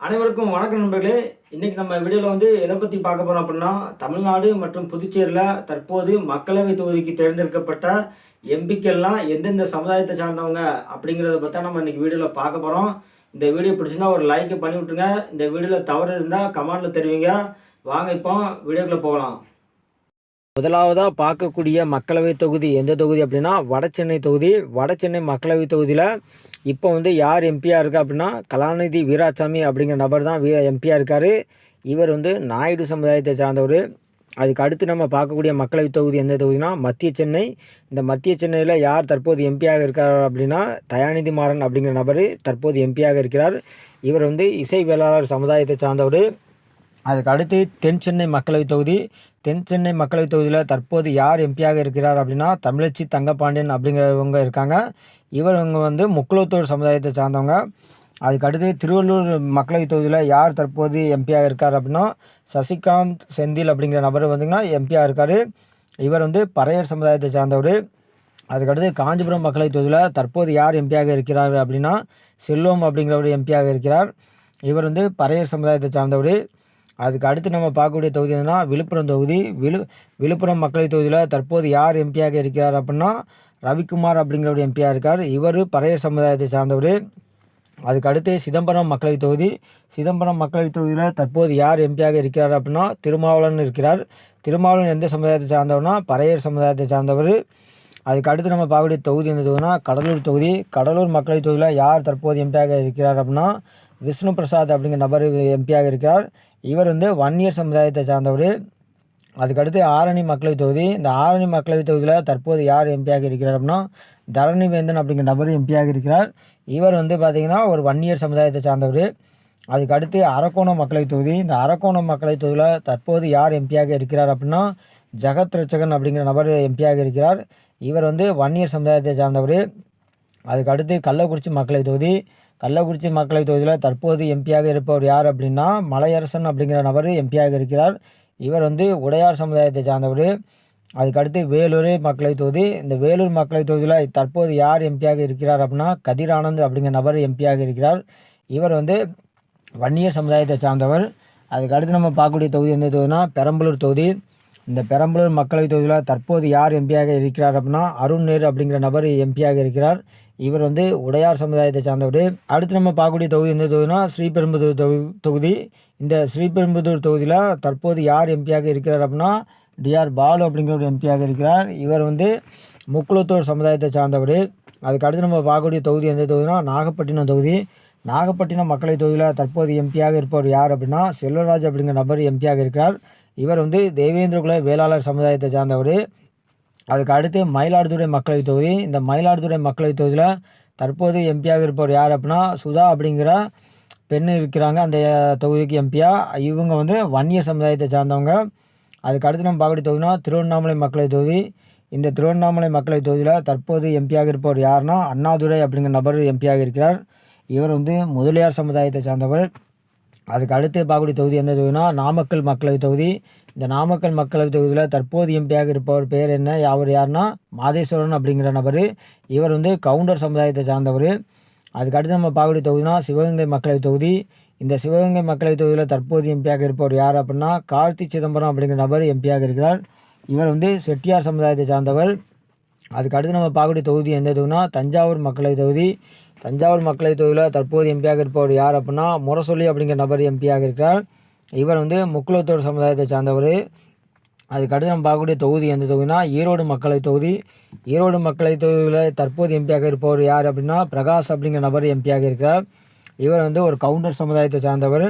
அனைவருக்கும் வணக்கம் நண்பர்களே. இன்றைக்கி நம்ம வீடியோவில் வந்து எதை பற்றி பார்க்க போகிறோம் அப்படின்னா தமிழ்நாடு மற்றும் புதுச்சேரியில் தற்போது மக்களவை தொகுதிக்கு தேர்ந்தெடுக்கப்பட்ட எம்பிக்கள்லாம் எந்தெந்த சமுதாயத்தை சார்ந்தவங்க அப்படிங்கிறத பற்றி நம்ம இன்றைக்கி வீடியோவில் பார்க்க போகிறோம் இந்த வீடியோ பிடிச்சிருந்தா ஒரு லைக் பண்ணி விட்ருங்க இந்த வீடியோவில் தவறு இருந்தால் கமெண்டில் தெரிவிங்க. வாங்க இப்போ வீடியோக்குள்ளே போகலாம். முதலாவதாக பார்க்கக்கூடிய மக்களவை தொகுதி எந்த தொகுதி அப்படின்னா வடசென்னை தொகுதி. வடசென்னை மக்களவை தொகுதியில் இப்போ வந்து யார் எம்பியாக இருக்கா அப்படின்னா கலாநிதி வீராசாமி அப்படிங்கிற நபர் தான் வி எம்பியாக இருக்கார். இவர் வந்து நாயுடு சமுதாயத்தை சார்ந்தவர். அதுக்கு அடுத்து நம்ம பார்க்கக்கூடிய மக்களவைத் தொகுதி எந்த தொகுதினா மத்திய சென்னை. இந்த மத்திய சென்னையில் யார் தற்போது எம்பியாக இருக்கார் அப்படின்னா தயாநிதி மாறன் அப்படிங்கிற நபர் தற்போது எம்பியாக இருக்கிறார். இவர் வந்து இசை வேளாளர் சமுதாயத்தை சார்ந்தவர். அதுக்கு அடுத்து தென் சென்னை மக்களவைத் தொகுதி. தென் சென்னை மக்களவைத் தொகுதியில் தற்போது யார் எம்பியாக இருக்கிறார் அப்படின்னா தமிழச்சி தங்கப்பாண்டியன் அப்படிங்கிறவங்க இருக்காங்க. இவங்க வந்து முக்குளத்தூர் சமுதாயத்தை சார்ந்தவங்க. அதுக்கு அடுத்து திருவள்ளூர் மக்களவை தொகுதியில் யார் தற்போது எம்பியாக இருக்கார் அப்படின்னா சசிகாந்த் செந்தில் அப்படிங்கிற நபர் வந்துங்கன்னா எம்பியாக இருக்கார். இவர் வந்து பறையர் சமுதாயத்தை சார்ந்தவர். அதுக்கடுத்து காஞ்சிபுரம் மக்களவை தொகுதியில் தற்போது யார் எம்பியாக இருக்கிறார் அப்படின்னா செல்வம் அப்படிங்கிறவர் எம்பியாக இருக்கிறார். இவர் வந்து பறையர் சமுதாயத்தை சார்ந்தவர். அதுக்கு அடுத்து நம்ம பார்க்கக்கூடிய தொகுதி என்னன்னா விழுப்புரம் தொகுதி. விழு விழுப்புரம் மக்களவை தொகுதியில் தற்போது யார் எம்பியாக இருக்கிறார் அப்படின்னா ரவிக்குமார் அப்படிங்கிற ஒரு எம்பியாக இருக்கார். இவர் பறையர் சமுதாயத்தை சார்ந்தவர். அதுக்கு அடுத்து சிதம்பரம் மக்களவை தொகுதி. சிதம்பரம் மக்களவை தொகுதியில் தற்போது யார் எம்பியாக இருக்கிறார் அப்படின்னா திருமாவளவன் இருக்கிறார். திருமாவளவன் எந்த சமுதாயத்தை சார்ந்தவர்னா பறையர் சமுதாயத்தை சார்ந்தவர். அதுக்கு அடுத்து நம்ம பார்க்கக்கூடிய தொகுதி எந்த தொகுதினா கடலூர் தொகுதி. கடலூர் மக்களவை தொகுதியில் யார் தற்போது எம்பியாக இருக்கிறார் அப்படின்னா விஷ்ணு பிரசாத் அப்படிங்கிற நபர் எம்பியாக இருக்கிறார். இவர் வந்து வன்னியர் சமுதாயத்தை சார்ந்தவர். அதுக்கடுத்து ஆரணி மக்களவைத் தொகுதி. இந்த ஆரணி மக்களவைத் தொகுதியில் தற்போது யார் எம்பியாக இருக்கிறார் அப்படின்னா தரணிவேந்தன் அப்படிங்கிற நபர் எம்பியாக இருக்கிறார். இவர் வந்து பார்த்திங்கன்னா ஒரு வன்னியர் சமுதாயத்தை சார்ந்தவர். அதுக்கடுத்து அரக்கோணம் மக்களவைத் தொகுதி. இந்த அரக்கோணம் மக்களவைத் தொகுதியில் தற்போது யார் எம்பியாக இருக்கிறார் அப்படின்னா ஜெகத் ரட்சகன் அப்படிங்கிற நபர் எம்பியாக இருக்கிறார். இவர் வந்து வன்னியர் சமுதாயத்தை சார்ந்தவர். அதுக்கடுத்து கள்ளக்குறிச்சி மக்களவைத் தொகுதி. கள்ளக்குறிச்சி மக்களவைத் தொகுதியில் தற்போது எம்பியாக இருப்பவர் யார் அப்படின்னா மலையரசன் அப்படிங்கிற நபர் எம்பியாக இருக்கிறார். இவர் வந்து உடையார் சமுதாயத்தை சார்ந்தவர். அதுக்கடுத்து வேலூர் மக்களவை தொகுதி. இந்த வேலூர் மக்களவை தொகுதியில் தற்போது யார் எம்பியாக இருக்கிறார் அப்படின்னா கதிர் ஆனந்த் அப்படிங்கிற நபர் எம்பியாக இருக்கிறார். இவர் வந்து வன்னியர் சமுதாயத்தை சார்ந்தவர். அதுக்கடுத்து நம்ம பார்க்கக்கூடிய தொகுதி எந்த தொகுதினா பெரம்பலூர் தொகுதி. இந்த பெரம்பலூர் மக்களவைத் தொகுதியில் தற்போது யார் எம்பியாக இருக்கிறார் அப்படின்னா அருண் நேரு அப்படிங்கிற நபர் எம்பியாக இருக்கிறார். இவர் வந்து உடையார் சமுதாயத்தை சார்ந்தவர். அடுத்து நம்ம பார்க்கக்கூடிய தொகுதி எந்த தொகுதினா ஸ்ரீபெரும்புதூர் தொகு தொகுதி. இந்த ஸ்ரீபெரும்புதூர் தொகுதியில் தற்போது யார் எம்பியாக இருக்கிறார் அப்படின்னா டிஆர் பாலு அப்படிங்கிற ஒரு எம்பியாக இருக்கிறார். இவர் வந்து முக்குளத்தூர் சமுதாயத்தை சார்ந்தவர். அதுக்கு அடுத்து நம்ம பார்க்கக்கூடிய தொகுதி எந்த தொகுதினா நாகப்பட்டினம் தொகுதி. நாகப்பட்டினம் மக்களவைத் தொகுதியில் தற்போது எம்பியாக இருப்பவர் யார் அப்படின்னா செல்வராஜ் அப்படிங்கிற நபர் எம்பியாக இருக்கிறார். இவர் வந்து தேவேந்திரகுல வேளாளர் சமுதாயத்தை சார்ந்தவர். அதுக்கு அடுத்து மயிலாடுதுறை மக்களவைத் தொகுதி. இந்த மயிலாடுதுறை மக்களவைத் தொகுதியில் தற்போது எம்பியாக இருப்பவர் யார் அப்படின்னா சுதா அப்படிங்கிற பெண் இருக்கிறாங்க. அந்த தொகுதிக்கு எம்பியா இவங்க வந்து வன்னிய சமுதாயத்தை சார்ந்தவங்க. அதுக்கு அடுத்து நம்ம பார்க்கக்கூடிய தொகுதினா திருவண்ணாமலை மக்களவைத் தொகுதி. இந்த திருவண்ணாமலை மக்களவைத் தொகுதியில் தற்போது எம்பியாக இருப்பவர் யாருன்னா அண்ணாதுரை அப்படிங்கிற நபர் எம்பியாக இருக்கிறார். இவர் வந்து முதலியார் சமுதாயத்தை சார்ந்தவர். அதுக்கு அடுத்து பார்க்கக்கூடிய தொகுதி எந்த தொகுதினா நாமக்கல் மக்களவைத் தொகுதி. இந்த நாமக்கல் மக்களவைத் தொகுதியில் தற்போது எம்பியாக இருப்பவர் பேர் என்ன அவர் யாருன்னா மாதேஸ்வரன் அப்படிங்கிற நபர். இவர் வந்து கவுண்டர் சமுதாயத்தை சார்ந்தவர். அதுக்கு அடுத்து நம்ம பார்க்கக்கூடிய தொகுதினா சிவகங்கை மக்களவைத் தொகுதி. இந்த சிவகங்கை மக்களவைத் தொகுதியில் தற்போது எம்பியாக இருப்பவர் யார் அப்படின்னா கார்த்தி சிதம்பரம் அப்படிங்கிற நபர் எம்பியாக இருக்கிறார். இவர் வந்து செட்டியார் சமுதாயத்தை சார்ந்தவர். அதுக்கு அடுத்து நம்ம பார்க்கக்கூடிய தொகுதி எந்த தொகுதினா தஞ்சாவூர் மக்களவைத் தொகுதி. தஞ்சாவூர் மக்களவை தொகுதியில் தற்போது எம்பியாக இருப்பவர் யார் அப்படின்னா முரசொலி அப்படிங்கிற நபர் எம்பியாக இருக்கிறார் இவர் வந்து முக்குளத்தூர் சமுதாயத்தை சார்ந்தவர். அதுக்கடுத்து நம்ம பார்க்கக்கூடிய தொகுதி எந்த தொகுதினா ஈரோடு மக்களை தொகுதி. ஈரோடு மக்களை தொகுதியில் தற்போது எம்பியாக இருப்பவர் யார் அப்படின்னா பிரகாஷ் அப்படிங்கிற நபர் எம்பியாக இருக்கிறார் இவர் வந்து ஒரு கவுண்டர் சமுதாயத்தை சார்ந்தவர்.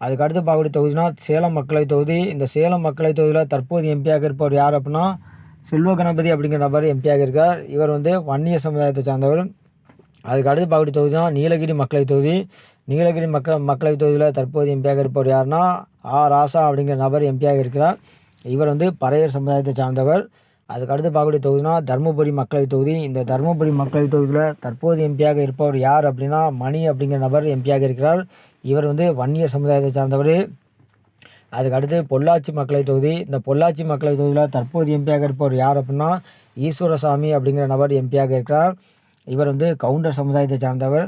அதுக்கடுத்து பார்க்கக்கூடிய தொகுதினா சேலம் மக்களை தொகுதி. இந்த சேலம் மக்களை தொகுதியில் தற்போது எம்பியாக இருப்பவர் யார் அப்படின்னா செல்வ கணபதி அப்படிங்கிற நபர் எம்பியாக இருக்கார். இவர் வந்து வன்னிய சமுதாயத்தை சார்ந்தவர். அதுக்கு அடுத்து பார்க்கக்கூடிய தொகுதினா நீலகிரி மக்களவைத் தொகுதி. நீலகிரி மக்கள் மக்களவைத் தொகுதியில் தற்போது எம்பியாக இருப்பவர் யாருன்னா ஆ ராசா அப்படிங்கிற நபர் எம்பியாக இருக்கிறார். இவர் வந்து பறையர் சமுதாயத்தை சார்ந்தவர். அதுக்கு அடுத்து பார்க்கக்கூடிய தொகுதினா தருமபுரி மக்களவைத் தொகுதி. இந்த தருமபுரி மக்களவைத் தொகுதியில் தற்போது எம்பியாக இருப்பவர் யார் அப்படின்னா மணி அப்படிங்கிற நபர் எம்பியாக இருக்கிறார். இவர் வந்து வன்னியர் சமுதாயத்தை சார்ந்தவர். அதுக்கு அடுத்து பொள்ளாச்சி மக்களவைத் தொகுதி. இந்த பொள்ளாச்சி மக்களவைத் தொகுதியில் தற்போது எம்பியாக இருப்பவர் யார் அப்படின்னா ஈஸ்வரசாமி அப்படிங்கிற நபர் எம்பியாக இருக்கிறார். இவர் வந்து கவுண்டர் சமுதாயத்தை சார்ந்தவர்.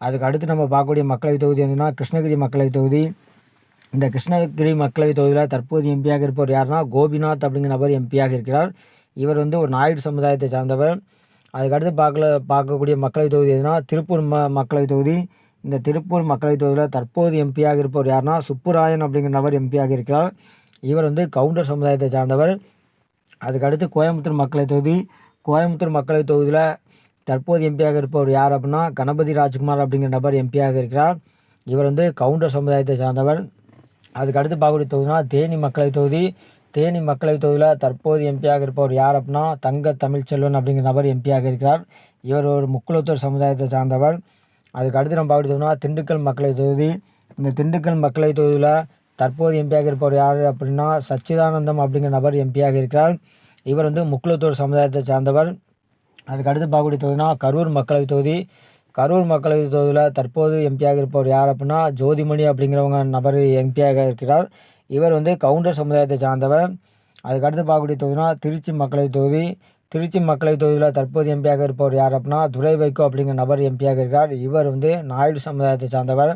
அதுக்கு அடுத்து நம்ம பார்க்கக்கூடிய மக்களவை தொகுதி வந்துன்னா கிருஷ்ணகிரி மக்களவை தொகுதி. இந்த கிருஷ்ணகிரி மக்களவை தொகுதியில் தற்போது எம்பியாக இருப்பவர் யாருன்னா கோபிநாத் அப்படிங்கிற நபர் எம்பியாக இருக்கிறார். இவர் வந்து ஒரு நாயுடு சமுதாயத்தை சார்ந்தவர். அதுக்கடுத்து பார்க்கல பார்க்கக்கூடிய மக்களவை தொகுதி எதுனா திருப்பூர் ம மக்களவை தொகுதி. இந்த திருப்பூர் மக்களவை தொகுதியில் தற்போது எம்பியாக இருப்பவர் யாருன்னா சுப்புராயன் அப்படிங்கிற நபர் எம்பியாக இருக்கிறார். இவர் வந்து கவுண்டர் சமுதாயத்தை சார்ந்தவர். அதுக்கடுத்து கோயம்புத்தூர் மக்களவை தொகுதி. கோயம்புத்தூர் மக்களவை தொகுதியில் தற்போது எம்பியாக இருப்பவர் யார் அப்படின்னா கணபதி ராஜ்குமார் அப்படிங்கிற நபர் எம்பியாக இருக்கிறார். இவர் வந்து கவுண்டர் சமுதாயத்தை சார்ந்தவர். அதுக்கு அடுத்து பார்க்கக்கூடிய தொகுதினா தேனி மக்களவைத் தொகுதி. தேனி மக்களவைத் தொகுதியில் தற்போது எம்பியாக இருப்பவர் யார் அப்படின்னா தங்க தமிழ்ச்செல்வன் அப்படிங்கிற நபர் எம்பியாக இருக்கிறார். இவர் ஒரு முக்குளத்தூர் சமுதாயத்தை சார்ந்தவர். அதுக்கு அடுத்து நம்ம பார்க்கக்கூடிய தொகுதினா திண்டுக்கல் மக்களவைத் தொகுதி. இந்த திண்டுக்கல் மக்களவைத் தொகுதியில் தற்போது எம்பியாக இருப்பவர் யார் அப்படின்னா சச்சிதானந்தம் அப்படிங்கிற நபர் எம்பியாக இருக்கிறார். இவர் வந்து முக்குளத்தூர் சமுதாயத்தை சார்ந்தவர். அதுக்கு அடுத்து பார்க்கக்கூடிய தொகுதினா கரூர் மக்களவை தொகுதி. கரூர் மக்களவை தொகுதியில் தற்போது எம்பியாக இருப்பவர் யார் அப்படின்னா ஜோதிமணி அப்படிங்கிறவங்க நபர் எம்பியாக இருக்கிறார். இவர் வந்து கவுண்டர் சமுதாயத்தை சார்ந்தவர். அதுக்கு அடுத்து பார்க்கக்கூடிய தொகுதினா திருச்சி மக்களவை தொகுதி. திருச்சி மக்களவை தொகுதியில் தற்போது எம்பியாக இருப்பவர் யார் அப்படின்னா துரை வைகோ அப்படிங்கிற நபர் எம்பியாக இருக்கிறார் இவர் வந்து நாயுடு சமுதாயத்தை சார்ந்தவர்.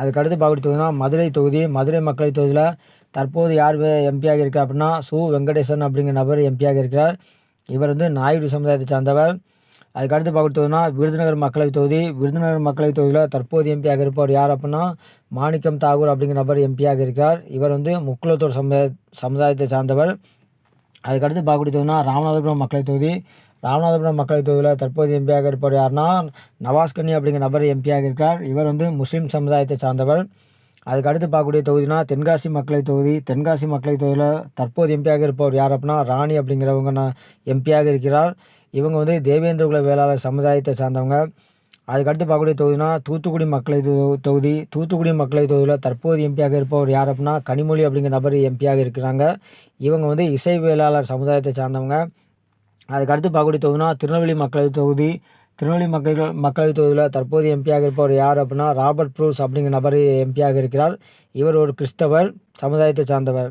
அதுக்கு அடுத்து பார்க்கக்கூடிய தொகுதினா மதுரை தொகுதி. மதுரை மக்களவை தொகுதியில் தற்போது யார் எம்பியாக இருக்கிறார் அப்படின்னா சு வெங்கடேசன் அப்படிங்கிற நபர் எம்பியாக இருக்கிறார். இவர் வந்து நாயுடு சமுதாயத்தை சார்ந்தவர். அதுக்கு அடுத்து பார்க்கக்கூடிய விருதுநகர் மக்களவைத் தொகுதி. விருதுநகர் மக்களவைத் தொகுதியில் தற்போது எம்பியாக இருப்பவர் யார் அப்படின்னா மாணிக்கம் தாகூர் அப்படிங்கிற நபர் எம்பியாக இருக்கிறார் இவர் வந்து முக்குலத்தோர் சமுதாய சமுதாயத்தை சார்ந்தவர். அதுக்கடுத்து பார்க்கக்கூடிய ராமநாதபுரம் மக்களவைத் தொகுதி. ராமநாதபுரம் மக்களவைத் தொகுதியில் தற்போது எம்பியாக இருப்பவர் யாருன்னா நவாஸ்கனி அப்படிங்கிற நபர் எம்பியாக இருக்கார். இவர் வந்து முஸ்லீம் சமுதாயத்தை சார்ந்தவர். அதுக்கு அடுத்து பார்க்கக்கூடிய தொகுதினா தென்காசி மக்களவை தொகுதி. தென்காசி மக்களவை தொகுதியில் தற்போது எம்பியாக இருப்பவர் யார் அப்படின்னா ராணி அப்படிங்கிறவங்க நான் எம்பியாக இருக்கிறார். இவங்க வந்து தேவேந்திர குல வேளாளர் சமுதாயத்தை சார்ந்தவங்க. அதுக்கடுத்து பார்க்கக்கூடிய தொகுதினா தூத்துக்குடி மக்களவை தொ- தொகுதி. தூத்துக்குடி மக்களவை தொகுதியில் தற்போது எம்பியாக இருப்பவர் யார் அப்படின்னா கனிமொழி அப்படிங்கிற நபர் எம்பியாக இருக்கிறாங்க. இவங்க வந்து இசை வேளாளர் சமுதாயத்தை சார்ந்தவங்க. அதுக்கடுத்து பார்க்கக்கூடிய தொகுதினா திருநெல்வேலி மக்களவை தொகுதி. திருநெல்வேலி மக்கள் மக்களவைத் தொகுதியில் தற்போது எம்பியாக இருப்பவர் யார் அப்படின்னா ராபர்ட் ப்ரூஸ் அப்படிங்கிற நபர் எம்பியாக இருக்கிறார். இவர் ஒரு கிறிஸ்தவர் சமுதாயத்தை சார்ந்தவர்.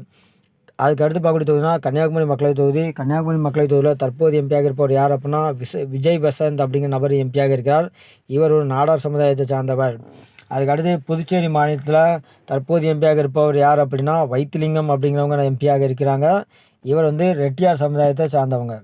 அதுக்கு அடுத்து பார்க்கக்கூடிய தொகுதினா கன்னியாகுமரி மக்களவைத் தொகுதி. கன்னியாகுமரி மக்களவைத் தொகுதியில் தற்போது எம்பியாக இருப்பவர் யார் அப்படின்னா விச விஜய் வசந்த் அப்படிங்கிற நபர் எம்பியாக இருக்கிறார். இவர் ஒரு நாடார் சமுதாயத்தை சார்ந்தவர். அதுக்கு அடுத்து புதுச்சேரி மாநிலத்தில் தற்போது எம்பியாக இருப்பவர் யார் அப்படின்னா வைத்திலிங்கம் அப்படிங்கிறவங்க எம்பியாக இருக்கிறாங்க. இவர் வந்து ரெட்டியார் சமுதாயத்தை சார்ந்தவங்க.